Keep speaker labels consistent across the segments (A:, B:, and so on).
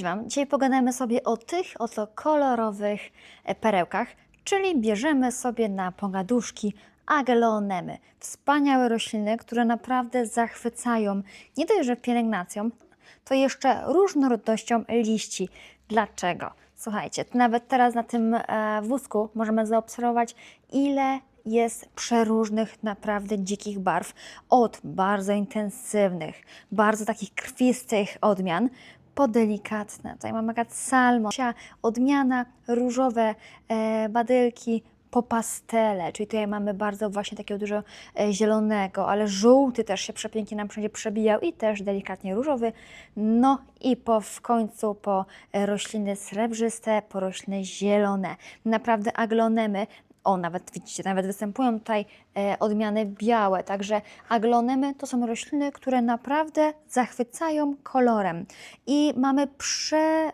A: Wam. Dzisiaj pogadamy sobie o tych oto kolorowych e, perełkach, czyli bierzemy sobie na pogaduszki agelonemy. Wspaniałe rośliny, które naprawdę zachwycają nie dość, że pielęgnacją, to jeszcze różnorodnością liści. Dlaczego? Słuchajcie, nawet teraz na tym e, wózku możemy zaobserwować, ile jest przeróżnych, naprawdę dzikich barw. Od bardzo intensywnych, bardzo takich krwistych odmian, po delikatne. Tutaj mamy kat salmon, odmiana, różowe e, badylki, po pastele, czyli tutaj mamy bardzo właśnie takiego dużo e, zielonego, ale żółty też się przepięknie nam wszędzie przebijał i też delikatnie różowy. No i po w końcu po e, rośliny srebrzyste, po rośliny zielone. Naprawdę aglonemy o, nawet widzicie, nawet występują tutaj e, odmiany białe. Także aglonemy to są rośliny, które naprawdę zachwycają kolorem. I mamy prze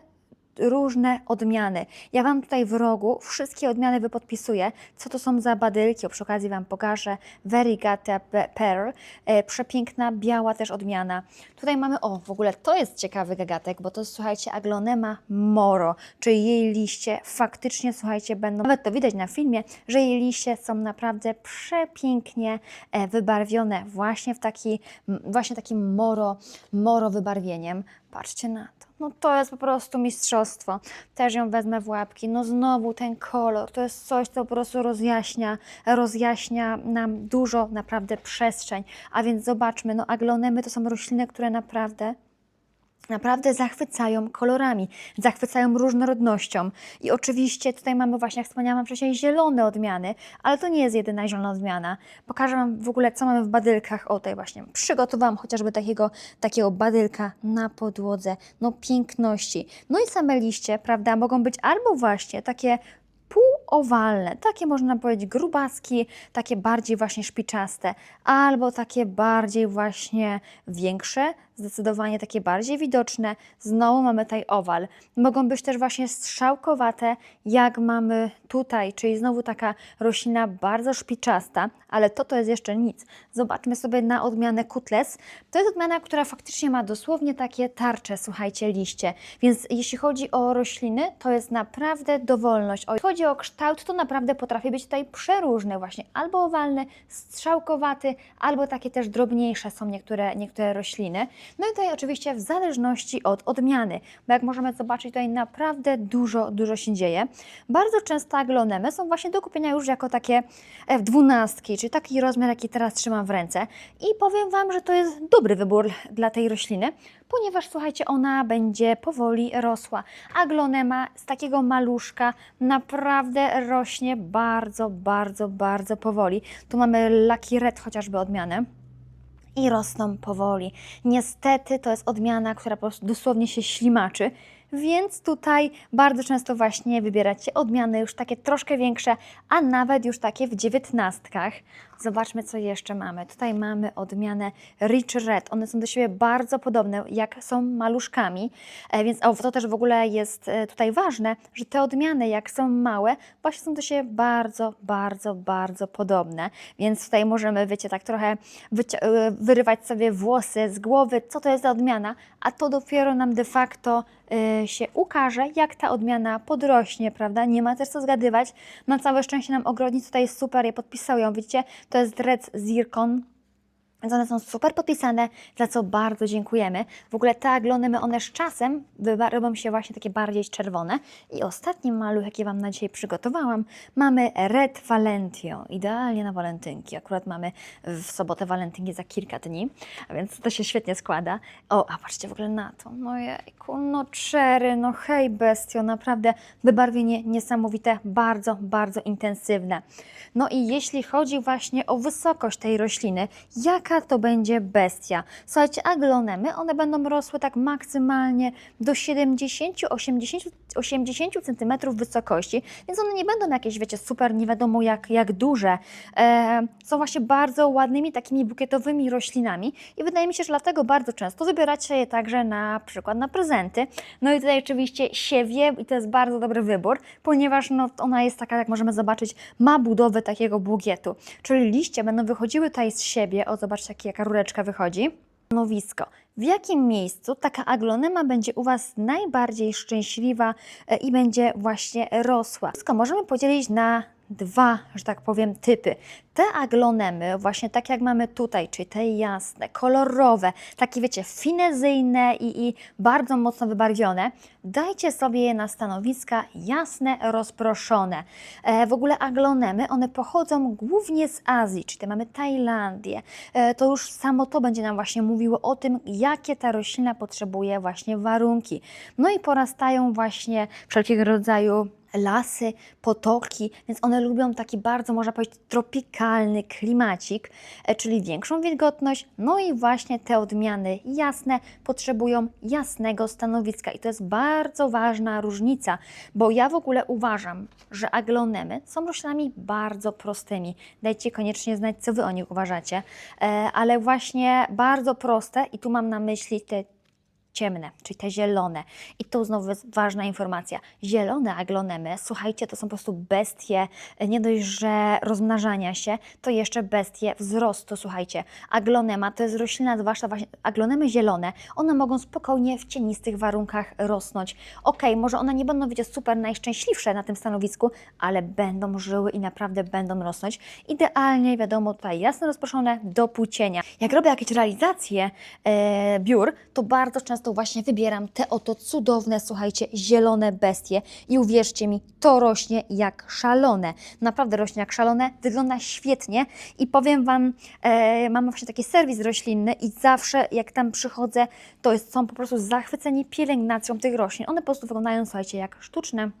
A: różne odmiany. Ja Wam tutaj w rogu wszystkie odmiany wypodpisuję, co to są za badylki, o przy okazji Wam pokażę. Verigata Pearl, e, przepiękna, biała też odmiana. Tutaj mamy, o w ogóle to jest ciekawy gagatek, bo to słuchajcie Aglonema moro, czyli jej liście faktycznie, słuchajcie, będą, nawet to widać na filmie, że jej liście są naprawdę przepięknie e, wybarwione właśnie w taki, właśnie takim moro, moro wybarwieniem. Patrzcie na to. No to jest po prostu mistrzostwo. Też ją wezmę w łapki. No znowu ten kolor, to jest coś, co po prostu rozjaśnia, rozjaśnia nam dużo naprawdę przestrzeń. A więc zobaczmy, no aglonemy to są rośliny, które naprawdę naprawdę zachwycają kolorami, zachwycają różnorodnością. I oczywiście tutaj mamy właśnie, jak wspomniałam wcześniej, zielone odmiany, ale to nie jest jedyna zielona odmiana. Pokażę Wam w ogóle, co mamy w badylkach. O, tutaj właśnie przygotowałam chociażby takiego, takiego badylka na podłodze. No piękności. No i same liście, prawda, mogą być albo właśnie takie półowalne, takie można powiedzieć grubaski, takie bardziej właśnie szpiczaste, albo takie bardziej właśnie większe, zdecydowanie takie bardziej widoczne. Znowu mamy tutaj owal. Mogą być też właśnie strzałkowate, jak mamy tutaj, czyli znowu taka roślina bardzo szpiczasta, ale to to jest jeszcze nic. Zobaczmy sobie na odmianę kutles. To jest odmiana, która faktycznie ma dosłownie takie tarcze, słuchajcie, liście. Więc jeśli chodzi o rośliny, to jest naprawdę dowolność. O, jeśli chodzi o kształt, to naprawdę potrafi być tutaj przeróżny, właśnie albo owalny, strzałkowaty, albo takie też drobniejsze są niektóre, niektóre rośliny. No i tutaj oczywiście w zależności od odmiany, bo jak możemy zobaczyć, tutaj naprawdę dużo, dużo się dzieje. Bardzo często aglonemy są właśnie do kupienia już jako takie e, dwunastki, czyli taki rozmiar, jaki teraz trzymam w ręce. I powiem Wam, że to jest dobry wybór dla tej rośliny, ponieważ słuchajcie, ona będzie powoli rosła. Aglonema z takiego maluszka naprawdę rośnie bardzo, bardzo, bardzo powoli. Tu mamy Lucky Red chociażby odmianę i rosną powoli. Niestety to jest odmiana, która po prostu dosłownie się ślimaczy, więc tutaj bardzo często właśnie wybieracie odmiany już takie troszkę większe, a nawet już takie w dziewiętnastkach. Zobaczmy, co jeszcze mamy. Tutaj mamy odmianę Rich Red. One są do siebie bardzo podobne, jak są maluszkami, e, więc o, to też w ogóle jest e, tutaj ważne, że te odmiany, jak są małe, właśnie są do siebie bardzo, bardzo, bardzo podobne. Więc tutaj możemy, wiecie, tak trochę e, wyrywać sobie włosy z głowy, co to jest za odmiana, a to dopiero nam de facto się ukaże, jak ta odmiana podrośnie, prawda? Nie ma też co zgadywać. Na całe szczęście nam ogrodnik tutaj jest super, je podpisał ją, widzicie? To jest Red Zircon. Więc one są super podpisane, za co bardzo dziękujemy. W ogóle te aglonymy, one z czasem robią się właśnie takie bardziej czerwone. I ostatni maluch, jaki Wam na dzisiaj przygotowałam, mamy Red Valentio. Idealnie na walentynki. Akurat mamy w sobotę walentynki za kilka dni, a więc to się świetnie składa. O, a patrzcie w ogóle na to. No jejku, no cherry, no hej bestio, naprawdę wybarwienie niesamowite, bardzo, bardzo intensywne. No i jeśli chodzi właśnie o wysokość tej rośliny, jaka to będzie bestia? Słuchajcie, aglonemy, one będą rosły tak maksymalnie do 70-80 80 cm wysokości, więc one nie będą jakieś, wiecie, super nie wiadomo jak, jak duże. E, są właśnie bardzo ładnymi, takimi bukietowymi roślinami i wydaje mi się, że dlatego bardzo często wybieracie je także na przykład na prezenty. No i tutaj oczywiście siewie i to jest bardzo dobry wybór, ponieważ no, ona jest taka, jak możemy zobaczyć, ma budowę takiego bukietu, czyli liście będą wychodziły tutaj z siebie, o zobaczcie jaka rureczka wychodzi. Stanowisko. W jakim miejscu taka aglonema będzie u Was najbardziej szczęśliwa e, i będzie właśnie rosła? Wszystko możemy podzielić na dwa, że tak powiem, typy. Te aglonemy, właśnie tak jak mamy tutaj, czyli te jasne, kolorowe, takie wiecie, finezyjne i, i bardzo mocno wybarwione, dajcie sobie je na stanowiska jasne, rozproszone. E, w ogóle aglonemy, one pochodzą głównie z Azji, czyli mamy Tajlandię. E, to już samo to będzie nam właśnie mówiło o tym, jakie ta roślina potrzebuje właśnie warunki. No i porastają właśnie wszelkiego rodzaju lasy, potoki, więc one lubią taki bardzo, można powiedzieć, tropikalny klimacik, e, czyli większą wilgotność. No i właśnie te odmiany jasne potrzebują jasnego stanowiska i to jest bardzo ważna różnica, bo ja w ogóle uważam, że aglonemy są roślinami bardzo prostymi. Dajcie koniecznie znać, co Wy o nich uważacie, e, ale właśnie bardzo proste i tu mam na myśli te ciemne, czyli te zielone. I tu znowu jest ważna informacja. Zielone aglonemy, słuchajcie, to są po prostu bestie, nie dość, że rozmnażania się, to jeszcze bestie wzrostu, słuchajcie. Aglonema to jest roślina, zwłaszcza właśnie aglonemy zielone, one mogą spokojnie w cienistych warunkach rosnąć. Ok, może one nie będą, wiecie, super najszczęśliwsze na tym stanowisku, ale będą żyły i naprawdę będą rosnąć. Idealnie, wiadomo, tutaj jasno rozproszone do płócienia. Jak robię jakieś realizacje e, biur, to bardzo często właśnie wybieram te oto cudowne, słuchajcie, zielone bestie i uwierzcie mi, to rośnie jak szalone. Naprawdę rośnie jak szalone, wygląda świetnie i powiem Wam, e, mamy właśnie taki serwis roślinny i zawsze jak tam przychodzę, to jest, są po prostu zachwyceni pielęgnacją tych roślin. One po prostu wyglądają, słuchajcie, jak sztuczne.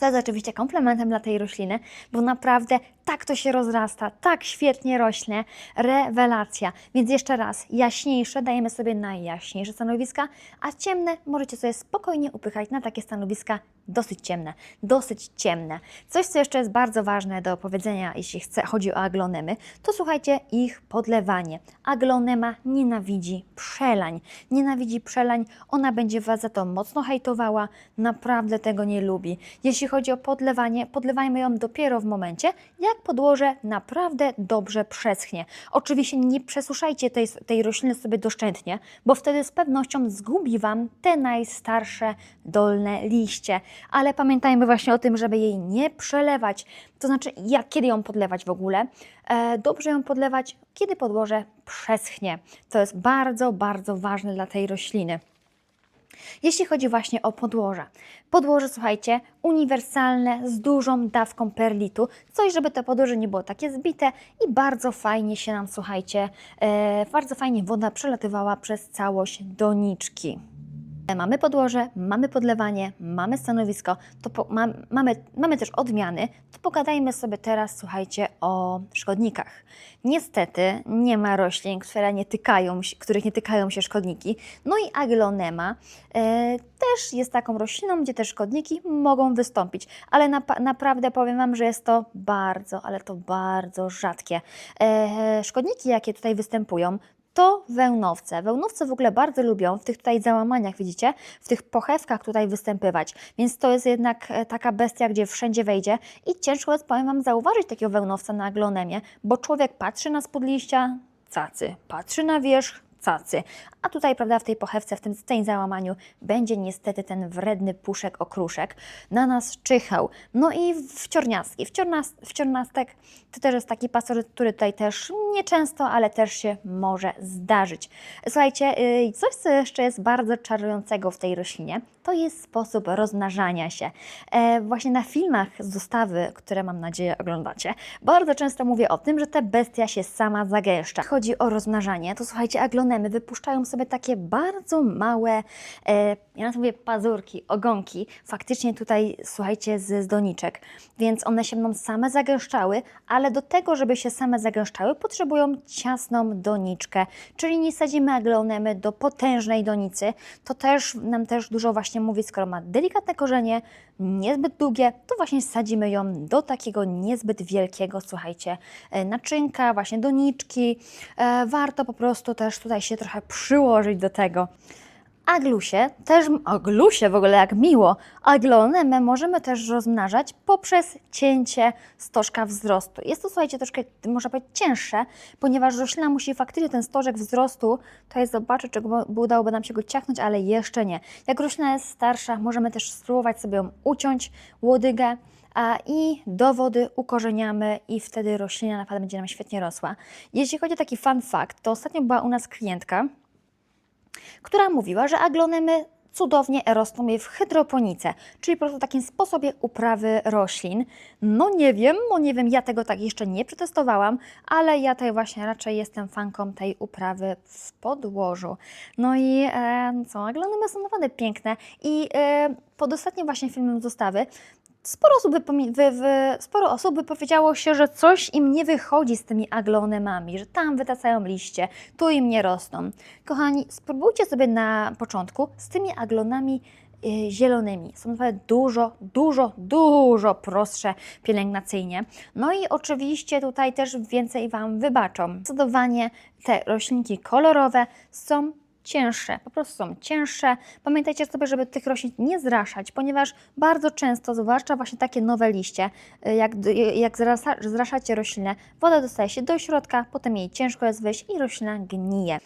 A: Co jest oczywiście komplementem dla tej rośliny, bo naprawdę tak to się rozrasta, tak świetnie rośnie. Rewelacja. Więc jeszcze raz, jaśniejsze dajemy sobie na jaśniejsze stanowiska, a ciemne możecie sobie spokojnie upychać na takie stanowiska dosyć ciemne, dosyć ciemne. Coś, co jeszcze jest bardzo ważne do powiedzenia, jeśli chce, chodzi o aglonemy, to słuchajcie, ich podlewanie. Aglonema nienawidzi przelań. Nienawidzi przelań, ona będzie Was za to mocno hejtowała, naprawdę tego nie lubi. Jeśli chodzi o podlewanie, podlewajmy ją dopiero w momencie, jak podłoże naprawdę dobrze przeschnie. Oczywiście nie przesuszajcie tej, tej rośliny sobie doszczętnie, bo wtedy z pewnością zgubi Wam te najstarsze dolne liście. Ale pamiętajmy właśnie o tym, żeby jej nie przelewać. To znaczy, jak, kiedy ją podlewać w ogóle? E, dobrze ją podlewać, kiedy podłoże przeschnie. To jest bardzo, bardzo ważne dla tej rośliny. Jeśli chodzi właśnie o podłoże. Podłoże, słuchajcie, uniwersalne, z dużą dawką perlitu. Coś, żeby to podłoże nie było takie zbite i bardzo fajnie się nam, słuchajcie, e, bardzo fajnie woda przelatywała przez całość doniczki. Mamy podłoże, mamy podlewanie, mamy stanowisko, to po, ma, mamy, mamy też odmiany. To pogadajmy sobie teraz, słuchajcie, o szkodnikach. Niestety nie ma roślin, które nie tykają, których nie tykają się szkodniki. No i aglonema e, też jest taką rośliną, gdzie te szkodniki mogą wystąpić, ale napa- naprawdę powiem Wam, że jest to bardzo, ale to bardzo rzadkie. E, szkodniki, jakie tutaj występują, to wełnowce. Wełnowce w ogóle bardzo lubią w tych tutaj załamaniach, widzicie, w tych pochewkach tutaj występywać. Więc to jest jednak e, taka bestia, gdzie wszędzie wejdzie i ciężko jest, powiem Wam, zauważyć takiego wełnowca na aglonemie, bo człowiek patrzy na spód liścia, cacy, patrzy na wierzch, cacy. A tutaj, prawda, w tej pochewce, w tym, w tym załamaniu będzie niestety ten wredny puszek okruszek na nas czyhał. No i w ciorniastki. W, ciornas, w ciornastek to też jest taki pasożyt, który tutaj też nieczęsto, ale też się może zdarzyć. Słuchajcie, yy, coś, co jeszcze jest bardzo czarującego w tej roślinie, to jest sposób rozmnażania się. E, właśnie na filmach z dostawy, które mam nadzieję oglądacie, bardzo często mówię o tym, że ta bestia się sama zagęszcza. Chodzi o rozmnażanie, to słuchajcie, aglonemy wypuszczają sobie takie bardzo małe, e, ja na to mówię pazurki, ogonki, faktycznie tutaj, słuchajcie, z, z doniczek, więc one się będą same zagęszczały, ale do tego, żeby się same zagęszczały, potrzebują ciasną doniczkę, czyli nie sadzimy aglonemy do potężnej donicy, to też nam też dużo właśnie mówi, skoro ma delikatne korzenie, niezbyt długie, to właśnie sadzimy ją do takiego niezbyt wielkiego, słuchajcie, e, naczynka, właśnie doniczki. E, warto po prostu też tutaj się trochę przyłożyć do tego. Aglusie, też aglusie w ogóle jak miło, aglonemę możemy też rozmnażać poprzez cięcie stożka wzrostu. Jest to, słuchajcie, troszkę, można powiedzieć, cięższe, ponieważ roślina musi faktycznie ten stożek wzrostu, to jest zobaczyć, czy udałoby nam się go ciachnąć, ale jeszcze nie. Jak roślina jest starsza, możemy też spróbować sobie ją uciąć, łodygę, a, i do wody ukorzeniamy i wtedy roślina naprawdę będzie nam świetnie rosła. Jeśli chodzi o taki fun fact, to ostatnio była u nas klientka, która mówiła, że aglonemy cudownie rosną w hydroponice, czyli po prostu takim sposobie uprawy roślin. No nie wiem, no nie wiem, ja tego tak jeszcze nie przetestowałam, ale ja tutaj właśnie raczej jestem fanką tej uprawy w podłożu. No i e, co, aglonemy są naprawdę piękne i e, pod ostatnim właśnie filmem z dostawy Sporo osób, wy, wy, sporo osób wypowiedziało się, że coś im nie wychodzi z tymi aglonemami, że tam wytacają liście, tu im nie rosną. Kochani, spróbujcie sobie na początku z tymi aglonami y, zielonymi. Są naprawdę dużo, dużo, dużo prostsze pielęgnacyjnie. No i oczywiście tutaj też więcej Wam wybaczą. Zdecydowanie te roślinki kolorowe są cięższe, po prostu są cięższe. Pamiętajcie sobie, żeby tych roślin nie zraszać, ponieważ bardzo często, zwłaszcza właśnie takie nowe liście, y, jak, jak zrasa, zraszacie roślinę, woda dostaje się do środka, potem jej ciężko jest wyjść i roślina gnije.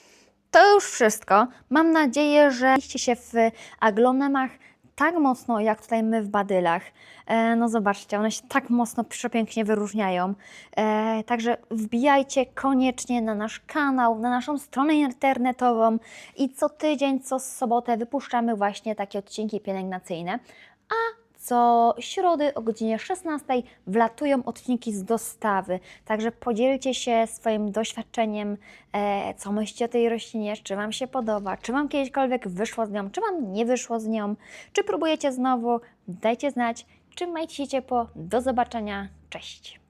A: To już wszystko. Mam nadzieję, że liście się w aglonemach tak mocno, jak tutaj my w badylach. E, no zobaczcie, one się tak mocno przepięknie wyróżniają. E, także wbijajcie koniecznie na nasz kanał, na naszą stronę internetową i co tydzień, co sobotę wypuszczamy właśnie takie odcinki pielęgnacyjne. Co środy o godzinie 16 wlatują odcinki z dostawy. Także podzielcie się swoim doświadczeniem, e, co myślicie o tej roślinie, czy Wam się podoba, czy Wam kiedyśkolwiek wyszło z nią, czy Wam nie wyszło z nią, czy próbujecie znowu, dajcie znać, trzymajcie się ciepło, do zobaczenia, cześć!